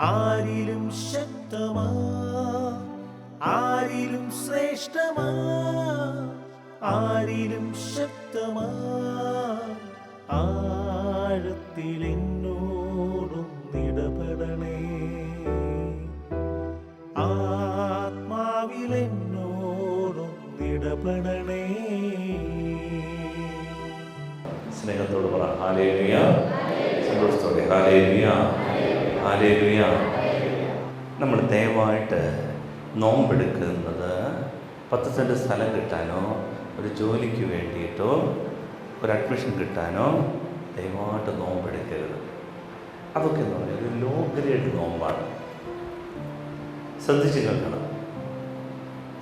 ആരിലും ശക്തമാ. ആരിലും ശ്രേഷ്ഠമാ. ആരിലും ശക്തമാ. ആഴത്തിൽ എന്നോടും ഇടപെടണേ ആത്മാവിൽ എന്നോടും ഇടപെടണേ സ്നേഹത്തോട് പറ ഹാലേലുയ. സന്തോഷത്തോടെ. നമ്മൾ ദയവായിട്ട് നോമ്പെടുക്കുന്നത് പത്ത് സെന്റ് സ്ഥലം കിട്ടാനോ ഒരു ജോലിക്ക് വേണ്ടിയിട്ടോ ഒരു അഡ്മിഷൻ കിട്ടാനോ ദയവായിട്ട് നോമ്പെടുക്കരുത്. അതൊക്കെ എന്ന് പറഞ്ഞാൽ ഒരു ലോ ഗ്രേഡ് നോമ്പാണ്. ശ്രദ്ധിച്ച് കേൾക്കണം.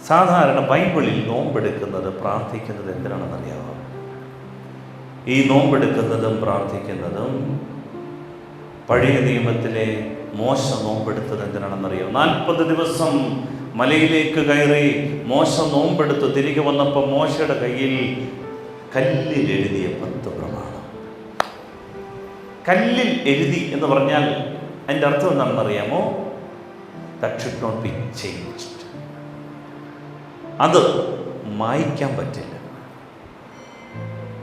സാധാരണ ബൈബിളിൽ നോമ്പെടുക്കുന്നത് പ്രാർത്ഥിക്കുന്നത് എന്തിനാണെന്നറിയാമോ ഈ നോമ്പെടുക്കുന്നതും പ്രാർത്ഥിക്കുന്നതും പഴയ നിയമത്തിലെ മോശ നോമ്പെടുത്തത് എന്തിനാണെന്നറിയോ? നാൽപ്പത് ദിവസം മലയിലേക്ക് കയറി മോശ നോമ്പെടുത്ത് തിരികെ വന്നപ്പോൾ മോശയുടെ കയ്യിൽ കല്ലിൽ എഴുതിയ പത്ത് പ്രമാണം കല്ലിൽ എഴുതി എന്ന് പറഞ്ഞാൽ അതിന്റെ അർത്ഥം എന്താണെന്നറിയാമോ? ദാറ്റ് അത് മായ്ക്കാൻ പറ്റില്ല.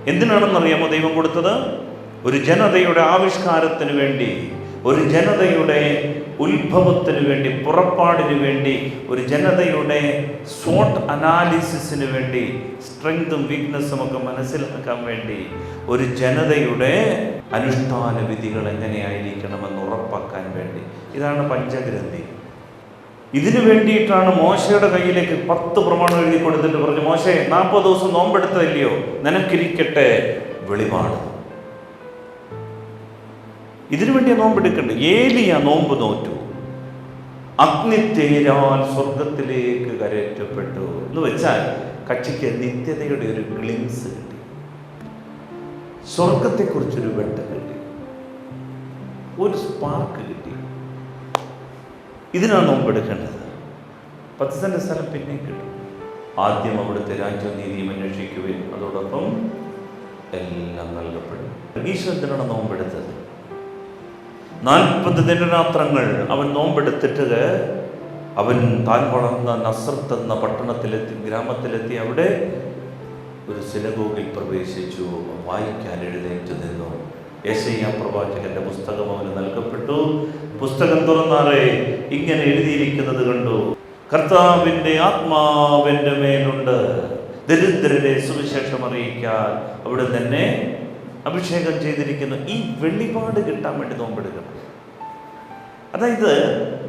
എന്തിനാണെന്നറിയാമോ ദൈവം കൊടുത്തത്? ഒരു ജനതയുടെ ആവിഷ്കാരത്തിന് വേണ്ടി ഒരു ജനതയുടെ ഉത്ഭവത്തിന് വേണ്ടി പുറപ്പാടിന് വേണ്ടി ഒരു ജനതയുടെ സോട്ട് അനാലിസിസിന് വേണ്ടി സ്ട്രെങ്തും വീക്ക്നെസ്സും ഒക്കെ മനസ്സിലാക്കാൻ വേണ്ടി ഒരു ജനതയുടെ അനുഷ്ഠാന വിധികൾ എങ്ങനെയായിരിക്കണമെന്ന് ഉറപ്പാക്കാൻ വേണ്ടി. ഇതാണ് പഞ്ചഗ്രന്ഥി. ഇതിനു വേണ്ടിയിട്ടാണ് മോശയുടെ കയ്യിലേക്ക് പത്ത് പ്രമാണം എഴുതി കൊടുത്തിട്ട് പറഞ്ഞു മോശെ നാൽപ്പത് ദിവസം നോമ്പെടുത്തതല്ലയോ? നിനക്കിരിക്കട്ടെ വെളിപാട്. ഇതിനു വേണ്ടി നോമ്പ് എടുക്കണ്ടേ? ഏലിയ നോമ്പ് നോറ്റു. അഗ്നിത്തേരാൽ സ്വർഗത്തിലേക്ക് കരയറ്റപ്പെട്ടു. എന്ന് വെച്ചാൽ കക്ഷിക്ക് നിത്യതയുടെ ഒരു ഗ്ലിംസ് കിട്ടി. സ്വർഗത്തെക്കുറിച്ചൊരു വെട്ടം കിട്ടി. ഒരു സ്പാർക്ക് കിട്ടി. ഇതിനാണ് നോമ്പെടുക്കേണ്ടത് പത്ത് സെന്റ് സ്ഥലം പിന്നെ കിട്ടും. ആദ്യം അവിടുത്തെ രാജ്യവും നീതിയും അന്വേഷിക്കുകയും അതോടൊപ്പം എല്ലാം നൽകപ്പെടും. ഈശ്വരത്തിനാണ് നോമ്പെടുത്തത് നാൽപ്പത് ദിനരാത്രങ്ങൾ അവൻ നോമ്പെടുത്തിട്ട് അവൻ താൻ വളർന്ന നസ്രത്ത് എന്ന പട്ടണത്തിലെത്തി ഗ്രാമത്തിലെത്തി അവിടെ ഒരു സിനഗോഗിൽ പ്രവേശിച്ചു. വായിക്കാൻ എഴുന്നേറ്റ് നിന്നു. യേശയ്യ പ്രവാചകന്റെ പുസ്തകം അവന് നൽകപ്പെട്ടു. പുസ്തകം തുറന്നാറേ ഇങ്ങനെ എഴുതിയിരിക്കുന്നത് കണ്ടു. കർത്താവിന്റെ ആത്മാവിന്റെ മേലുണ്ട്. ദരിദ്രരെ സുവിശേഷം അറിയിക്കാൻ അവിടെ തന്നെ അഭിഷേകം ചെയ്തിരിക്കുന്ന ഈ വെളിപാട് കിട്ടാൻ വേണ്ടി നോമ്പെടുക്കണം അതായത്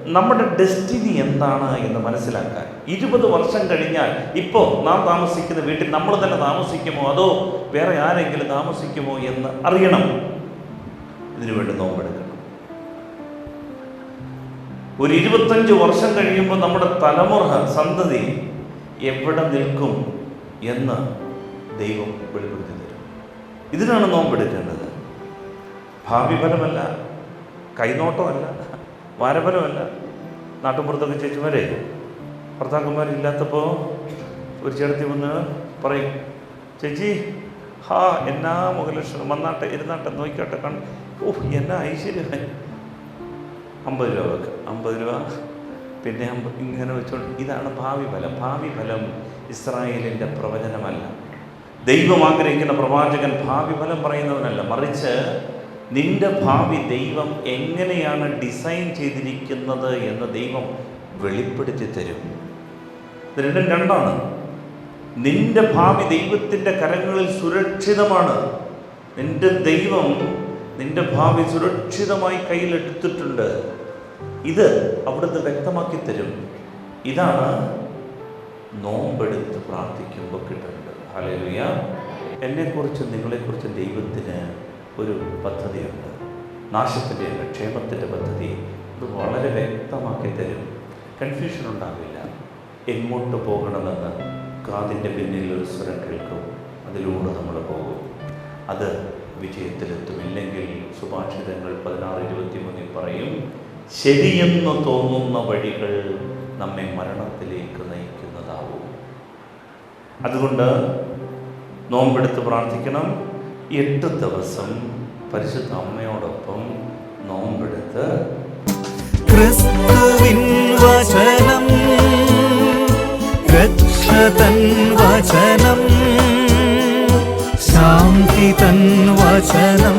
നമ്മുടെ ഡെസ്റ്റിനി എന്താണ് എന്ന് മനസ്സിലാക്കാൻ. ഇരുപത് വർഷം കഴിഞ്ഞാൽ ഇപ്പോൾ നാം താമസിക്കുന്ന വീട്ടിൽ നമ്മൾ തന്നെ താമസിക്കുമോ? അതോ വേറെ ആരെങ്കിലും താമസിക്കുമോ എന്ന് അറിയണം. ഇതിനു വേണ്ടി നോമ്പെടുക്കണം. ഒരു ഇരുപത്തഞ്ച് വർഷം കഴിയുമ്പോൾ നമ്മുടെ തലമുറ സന്തതി എവിടെ നിൽക്കും എന്ന് ദൈവം വെളിപ്പെടുത്തി തരും. ഇതിനാണ് നോമ്പെടുക്കേണ്ടത് ഭാവി ഫലമല്ല കൈനോട്ടമല്ല വാരഫലമല്ല. നാട്ടുമ്പുറത്തൊക്കെ ചേച്ചിമാരെ ഭർത്താക്കന്മാരില്ലാത്തപ്പോൾ ഒരു ചേട്ടത്തി വന്ന് പറയും ചേച്ചി ഹാ എന്നാ മുഖലക്ഷണം വന്നാട്ടെ ഇരുന്നാട്ടെ നോക്കിക്കോട്ടെ കണ്ട് ഓഹ് എന്നാ ഐശ്വര്യമായി അമ്പത് രൂപ വെക്കുക അമ്പത് രൂപ. പിന്നെ ഇങ്ങനെ വെച്ചോണ്ട് ഇതാണ് ഭാവി ഫലം ഭാവി ഫലം ഇസ്രായേലിന്റെ പ്രവചനമല്ല. ദൈവം ആഗ്രഹിക്കുന്ന പ്രവാചകൻ ഭാവി ഫലം പറയുന്നവനല്ല. മറിച്ച് നിന്റെ ഭാവി ദൈവം എങ്ങനെയാണ് ഡിസൈൻ ചെയ്തിരിക്കുന്നത് എന്ന് ദൈവം വെളിപ്പെടുത്തി തരും. രണ്ടും രണ്ടാണ്. നിന്റെ ഭാവി ദൈവത്തിന്റെ കരങ്ങളിൽ സുരക്ഷിതമാണ്. നിന്റെ ദൈവം നിന്റെ ഭാവി സുരക്ഷിതമായി കയ്യിലെടുത്തിട്ടുണ്ട്. ഇത് അവിടുന്ന് വ്യക്തമാക്കി തരും. ഇതാണ് നോമ്പെടുത്ത് പ്രാർത്ഥിക്കുമ്പോൾ കിട്ടുന്നത് ഹലേലുയ എന്നെക്കുറിച്ച് നിങ്ങളെക്കുറിച്ച് ദൈവത്തിന് ഒരു പദ്ധതിയുണ്ട്. നാശത്തിന്റെ ക്ഷേമത്തിന്റെ പദ്ധതി. അത് വളരെ വ്യക്തമാക്കി തരും. കൺഫ്യൂഷൻ ഉണ്ടാവില്ല. എങ്ങോട്ട് പോകണമെന്ന് കാതിന്റെ പിന്നിൽ ഒരു സ്വരം കേൾക്കും. അതിലൂടെ നമ്മൾ പോകും. അത് വിജയത്തിലെത്തുമില്ലെങ്കിൽ സുഭാഷിതങ്ങൾ പതിനാറ് ഇരുപത്തിമൂന്നിൽ പറയും ശരിയെന്ന് തോന്നുന്ന വഴികൾ നമ്മെ മരണത്തിലേക്ക് നയിക്കുന്നതാവും. അതുകൊണ്ട് നോമ്പെടുത്ത് പ്രാർത്ഥിക്കണം. എട്ട് ദിവസം പരിശുദ്ധ അമ്മയോടൊപ്പം നോമ്പെടുത്ത്. ക്രിസ്തുവിൻ വചനം വചനം ശാന്തി തൻ വചനം